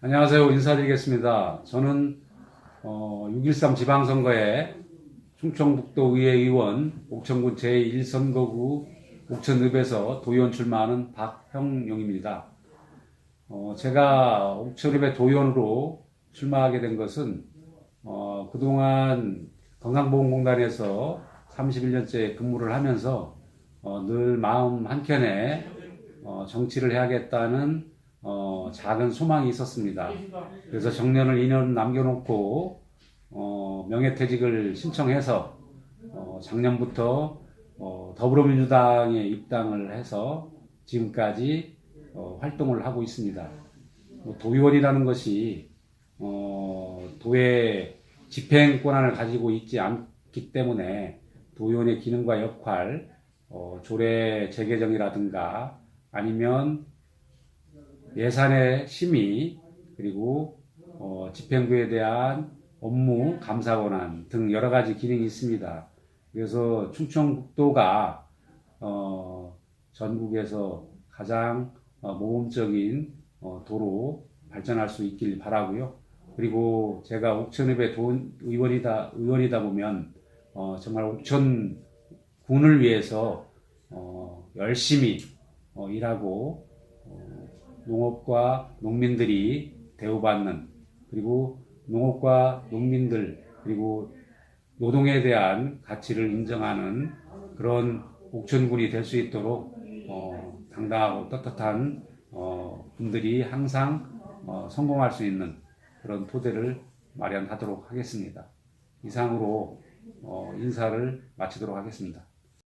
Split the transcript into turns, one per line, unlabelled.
안녕하세요. 인사드리겠습니다. 저는 어, 6.13 지방선거에 충청북도 의회 의원 옥천군 제1선거구 옥천읍에서 도의원 출마하는 박형용입니다. 어, 제가 옥천읍의 도의원으로 출마하게 된 것은 어, 그동안 건강보험공단에서 31년째 근무를 하면서 어, 늘 마음 한켠에 어, 정치를 해야겠다는 어, 작은 소망이 있었습니다. 그래서 정년을 2년 남겨놓고 어, 명예퇴직을 신청해서 어, 작년부터 어, 더불어민주당에 입당을 해서 지금까지 어, 활동을 하고 있습니다. 뭐 도의원이라는 것이 어, 도의 집행 권한을 가지고 있지 않기 때문에 도의원의 기능과 역할, 어, 조례 재개정이라든가 아니면 예산의 심의 그리고 어, 집행부에 대한 업무 감사 권한 등 여러 가지 기능이 있습니다. 그래서 충청북도가 어, 전국에서 가장 어, 모범적인 어, 도로 발전할 수 있길 바라고요. 그리고 제가 옥천읍의 돈 의원이다 의원이다 보면 어, 정말 옥천 군을 위해서 어, 열심히 어, 일하고 어, 농업과 농민들이 대우받는 그리고 농업과 농민들 그리고 노동에 대한 가치를 인정하는 그런 옥천군이 될 수 있도록 어, 당당하고 떳떳한 어, 분들이 항상 어, 성공할 수 있는 그런 토대를 마련하도록 하겠습니다. 이상으로 어, 인사를 마치도록 하겠습니다.